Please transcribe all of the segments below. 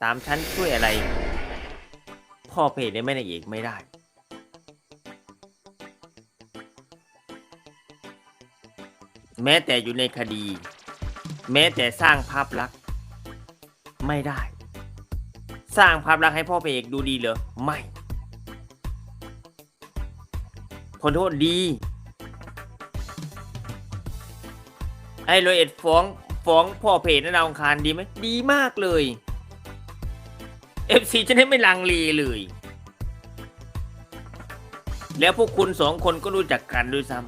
สามชั้นช่วยอะไร พ่อเพจได้ไม่นางเอกไม่ได้ แม้แต่อยู่ในคดี แม้แต่สร้างภาพลักษณ์ไม่ได้ สร้างภาพลักษณ์ให้พ่อเอกดูดีเหรอไม่ขอโทษดีไอ้โรยเอ็ดฟ้องฟ้องพ่อเพจนดาวอังคารดีไหมดีมากเลย เอฟซีจะได้ไม่ลังเลเลย แล้วพวกคุณสองคนก็รู้จักกันด้วยซ้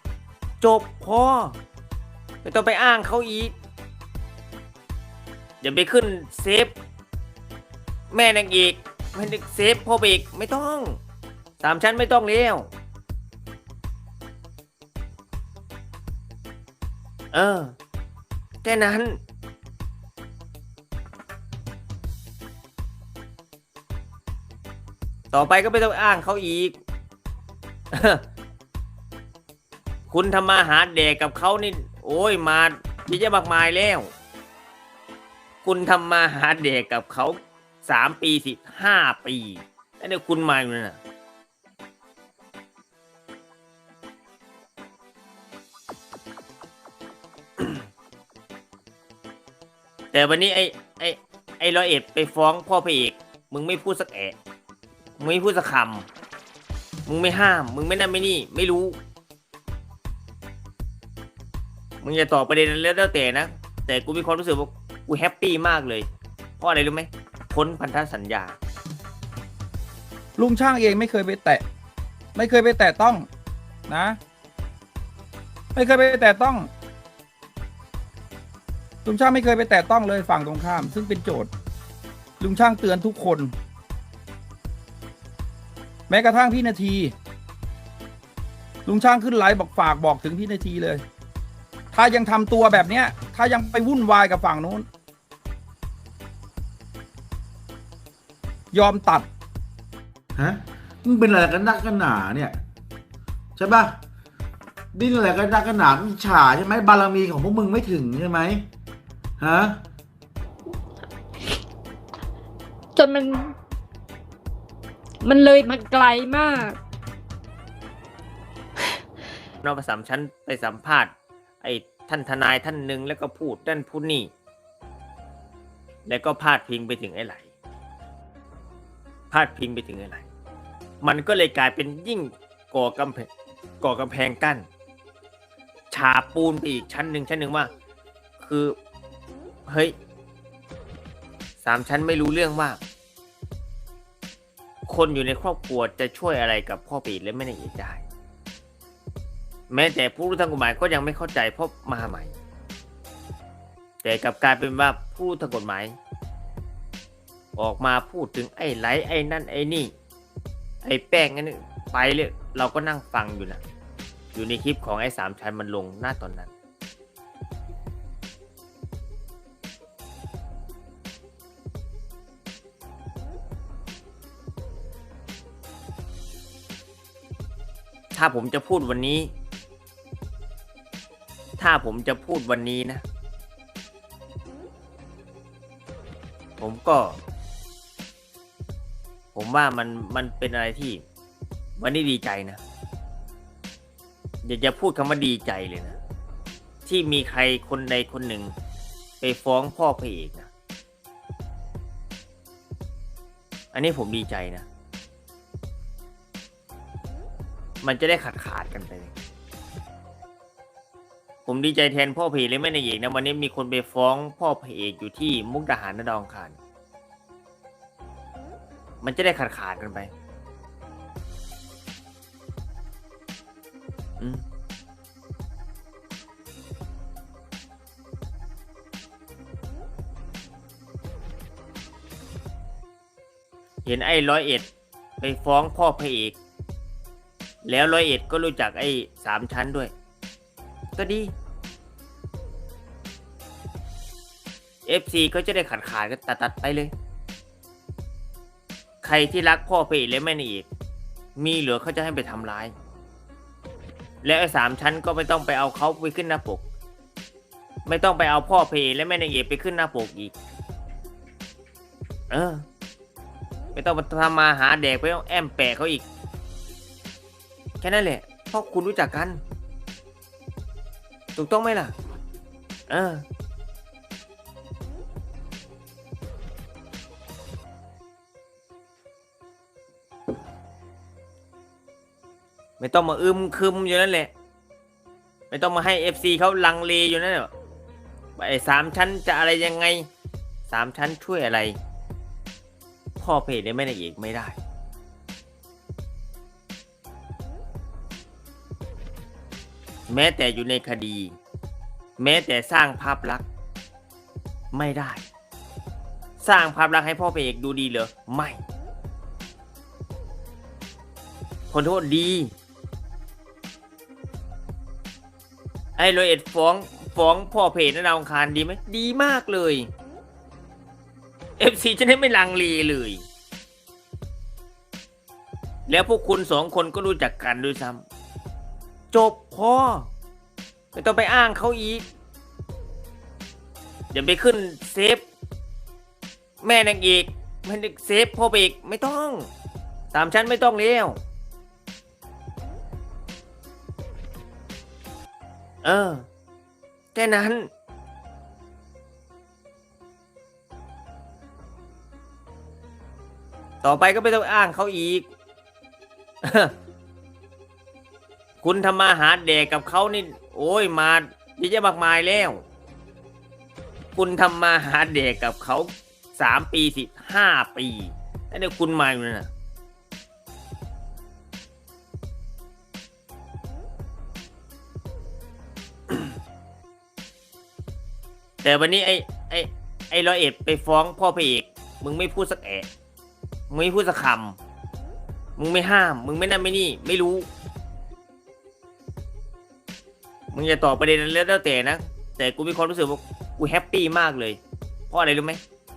ำจบพอไม่ต้องไปอ้างเขาอีกอย่าไปขึ้นเซฟ แม่นางเอกไม่ได้เซฟพ่อเบกไม่ต้องสามชั้นไม่ต้องแล้วเออ แค่นั้น ต่อไปก็ไม่ต้องอ้างเขาอีก คุณทำมาหาแดกกับเขานี่ โอ้ยมาเยอะแยะมากมายแล้ว คุณทำมาหาแดกกับเขาสามปีสิห้าปีแล้วเนี่ยคุณมาอยู่นั่นน่ะแต่วันนี้ไอ้ไอ้ไอ้ร้อยเอ็ดไปฟ้องพ่อพระเอก มึงไม่พูดสักแอะ มึงไม่พูดสักคำมึงไม่ห้าม มึงไม่นั่นไม่นี่ ไม่รู้ มึงอย่าตอบประเด็นนั้นแล้วแต่นะ แต่กูมีความรู้สึกว่ากูแฮปปี้มากเลย เพราะอะไรรู้ไหมพ้นพันธสัญญา ลุงช่างเองไม่เคยไปแตะ ไม่เคยไปแตะต้องนะ ไม่เคยไปแตะต้อง ลุงช่างไม่เคยไปแตะต้องเลยฝั่งตรงข้าม ซึ่งเป็นโจทย์ ลุงช่างเตือนทุกคน แม้กระทั่งพี่นาที ลุงช่างขึ้นไลฟ์บอกฝากบอกถึงพี่นาทีเลย ถ้ายังทำตัวแบบเนี้ย ถ้ายังไปวุ่นวายกับฝั่งนู้น ยอมตัด ฮะมึงเป็นอะไรกันนักกันหนาเนี่ย ใช่ปะดิ้นอะไรกันนักกันหนาอิจฉาใช่ไหมบารมีของพวกมึงไม่ถึงใช่ไหมฮะ จนมัน มันเลยมาไกลมากนอกสามชั้นไปสัมภาษณ์ ไอ้ท่านทนายท่านหนึ่งแล้วก็พูดด้านพูดนี่ แล้วก็พาดพิงไปถึงไอ้ไหลพาดพิงไปถึงไอ้ไหลมันก็เลยกลายเป็นยิ่งก่อกำแพงก่อกำแพงกั้นฉาบปูนไปอีกชั้นหนึ่งชั้นหนึ่งว่า คือเฮ้ยสามชั้นไม่รู้เรื่องว่า คนอยู่ในครอบครัวจะช่วยอะไรกับพ่อปีและแม่นางเอกได้ แม้แต่ผู้รู้ทางกฎหมายก็ยังไม่เข้าใจเพราะมาใหม่ แต่กลับกลายเป็นว่าผู้รู้ทางกฎหมาย ออกมาพูดถึงไอ้ไหลไอ้นั่นไอ้นี่ ไอ้แป้งนั่นไปเลยเราก็นั่งฟังอยู่นะอยู่ในคลิปของไอ้สามชันมันลงหน้าตอนนั้น ถ้าผมจะพูดวันนี้ ถ้าผมจะพูดวันนี้นะ ผมก็ ผมว่ามันมันเป็นอะไรที่ วันนี้ดีใจนะ อยากจะพูดคำว่าดีใจเลยนะ ที่มีใครคนใดคนหนึ่ง ไปฟ้องพ่อพระเอกนะ อันนี้ผมดีใจนะ มันจะได้ขาดขาดกันไป ผมดีใจแทนพ่อพระเอกและแม่นางเอกนะวันนี้มีคนไปฟ้องพ่อพระเอกอยู่ที่มุกดาหารนดองคารมันจะได้ขาดขาดกันไปอืมเห็นไอ้ร้อยเอ็ดไปฟ้องพ่อพระเอก แล้วร้อยเอ็ดก็รู้จักไอ้สามชั้นด้วย ก็ดี FC ก็จะได้ขาดขาดก็ตัดตัดๆไปเลย ใครที่รักพ่อพระเอกและแม่นางเอกมีเหลือเขาจะให้ไปทำร้าย และไอ้สามชั้นก็ไม่ต้องไปเอาเขาไปขึ้นหน้าปก ไม่ต้องไปเอาพ่อพระเอกและแม่นางเอกไปขึ้นหน้าปกอีก เออ ไม่ต้องมาทำมาหาแดกไปต้องแอมแปะเขาอีก แค่นั้นแหละเพราะคุณรู้จักกัน ถูกต้องไหมล่ะเออไม่ต้องมาอึมคึมอยู่นั่นแหละ ไม่ต้องมาให้เอฟซีเขาลังเลอยู่นั่นแหละไอ้สามชั้นจะอะไรยังไง สามชั้นช่วยอะไร พ่อเพจได้ไม่ได้อีกไม่ได้ แม้แต่อยู่ในคดี แม้แต่สร้างภาพลักษณ์ไม่ได้ สร้างภาพลักษณ์ให้พ่อเพจดูดีเหรอไม่คนโทษดี ไอ้โรยเอ็ดฟ้องฟ้องพ่อเพจนั่นดาวอังคารดีไหมดีมากเลยเอฟซีจะได้ไม่ลังเลเลย แล้วพวกคุณสองคนก็รู้จักกันด้วยซ้ำ จบพอไม่ต้องไปอ้างเขาอีกอย่าไปขึ้นเซฟ แม่นางเอกไม่ได้เซฟพ่อเอกไม่ต้อง ตามฉันไม่ต้องแล้วเออแค่นั้น ต่อไปก็ไม่ต้องอ้างเขาอีก คุณทำมาหาแดกกับเขานี่ โอ้ยมาเยอะแยะมากมายแล้ว คุณทำมาหาแดกกับเขาสามปีสิห้าปีแล้วเดี๋ยวคุณมาอยู่นั่นนะแต่วันนี้ไอ้ไอ้ไอ้ร้อยเอ็ดไปฟ้องพ่อพระเอกมึงไม่พูดสักแอะมึงไม่พูดสักคำมึงไม่ห้าม มึงไม่นั่นไม่นี่ ไม่รู้ มึงอย่าตอบประเด็นนั้นแล้วแต่นะ แต่กูมีความรู้สึกว่ากูแฮปปี้มากเลย เพราะอะไรรู้ไหม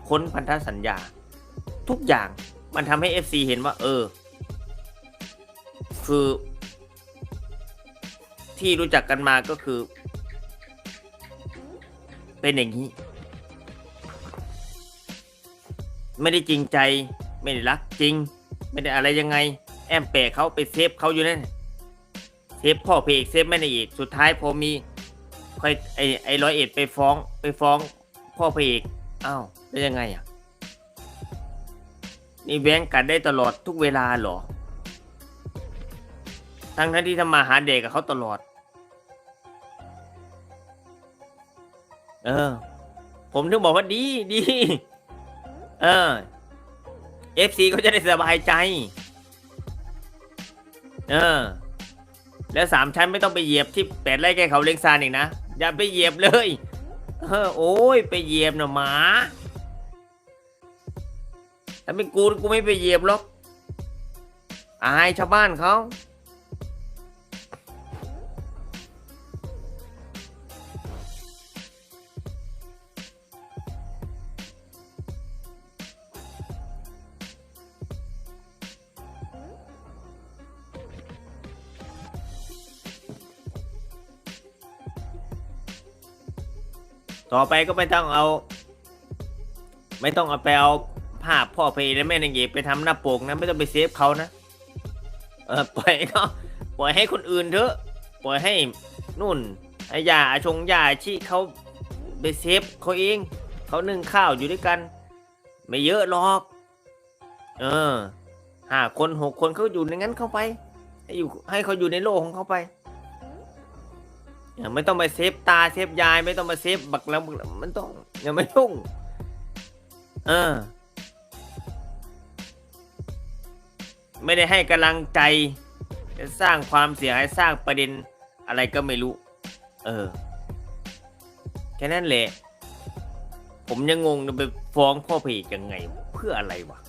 ค้นพันธสัญญา ทุกอย่างมันทำให้ FC เห็นว่า เออ คือ ที่รู้จักกันมาก็คือ เป็นอย่างนี้ ไม่ได้จริงใจ ไม่ได้รักจริง ไม่ได้อะไรยังไง แอมแปะเขาไปเซฟเขาอยู่นั่น เซฟพ่อเพเอกเซฟแม่นางเอกสุดท้ายพอมีค่อยไอไอร้อยเอ็ดไปฟ้องไปฟ้องพ่อเพเอกอ้าวแล้วยังไงอะนี่แว้งกันได้ตลอดทุกเวลาเหรอ ทั้งทั้งที่ทำมาหาเด็กกับเขาตลอด เออ ผมถึงบอกว่าดีดี เออ FC ก็จะได้สบายใจ เออ แล้วสามชั้นไม่ต้องไปเหยียบที่แปดไร่แกเขาเล็งซานอีกนะ อย่าไปเหยียบเลยเออโอ้ยไปเหยียบนะหมาถ้าเป็นกูกูไม่ไปเหยียบหรอกอายชาวบ้านเขา ต่อไปก็ไม่ต้องเอา ไม่ต้องเอาไปเอาภาพพ่อเพลและแม่นางเอกไปทำหน้าปกนะไม่ต้องไปเซฟเขานะเออปล่อยเขาปล่อยให้คนอื่นเถอะ ปล่อยให้นู่นไอ้ยาชงยาอาชีเขาไปเซฟเขาเองเขานึ่งข้าวอยู่ด้วยกัน ไม่เยอะหรอก เออห้าคนหกคนเขาอยู่ในงั้นเข้าไป ให้อยู่ให้เขาอยู่ในโลกของเขาไป อย่าไม่ต้องไปเซฟตาเซฟยายไม่ต้องมาเซฟบักแล้วมันต้องอย่าไม่ยุ่งเออ ไม่ได้ให้กำลังใจ จะสร้างความเสียหายสร้างประเด็นอะไรก็ไม่รู้ เออ แค่นั้นแหละ ผมยังงงจะไปฟ้องพ่อเพจยังไง เพื่ออะไรวะ